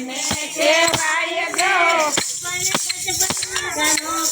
એને કહેવાય જો. ગઢપણમાં